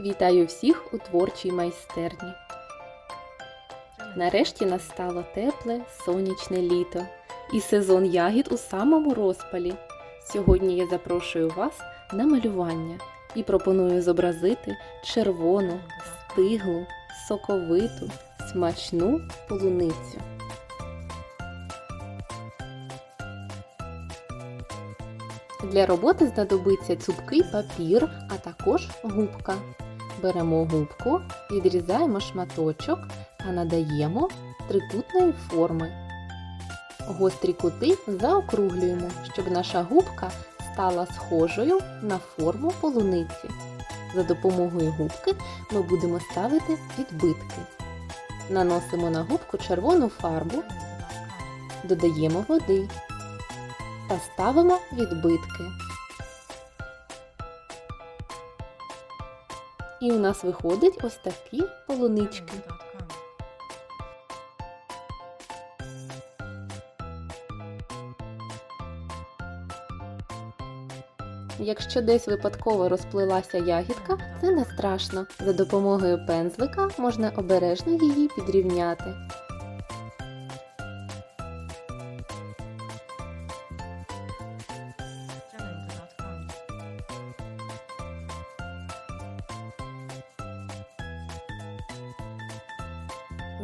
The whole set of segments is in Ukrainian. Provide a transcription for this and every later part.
Вітаю всіх у творчій майстерні. Нарешті настало тепле сонячне літо і сезон ягід у самому розпалі. Сьогодні я запрошую вас на малювання і пропоную зобразити червону, стиглу, соковиту, смачну полуницю. Для роботи знадобиться цупкий папір, а також губка. Беремо губку, відрізаємо шматочок та надаємо трикутної форми. Гострі кути заокруглюємо, щоб наша губка стала схожою на форму полуниці. За допомогою губки ми будемо ставити відбитки. Наносимо на губку червону фарбу, додаємо води та ставимо відбитки. І у нас виходить ось такі полунички. Якщо десь випадково розплилася ягідка, це не страшно. За допомогою пензлика можна обережно її підрівняти.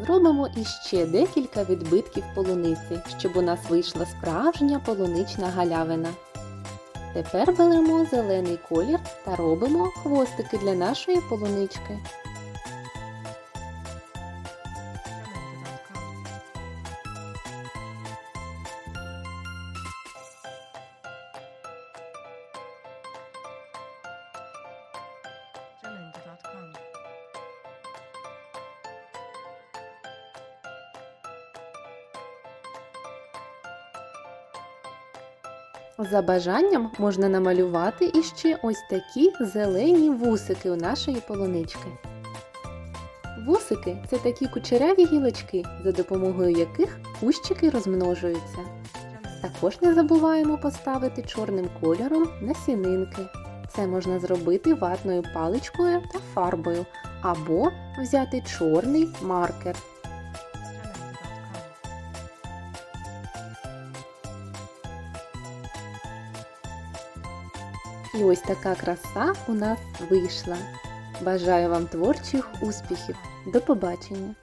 Зробимо іще декілька відбитків полуниці, щоб у нас вийшла справжня полунична галявина. Тепер беремо зелений колір та робимо хвостики для нашої полунички. За бажанням можна намалювати іще ось такі зелені вусики у нашої полунички. Вусики це такі кучеряві гілочки, за допомогою яких кущики розмножуються. Також не забуваємо поставити чорним кольором насінинки. Це можна зробити ватною паличкою та фарбою, або взяти чорний маркер. І ось така краса у нас вийшла. Бажаю вам творчих успіхів. До побачення!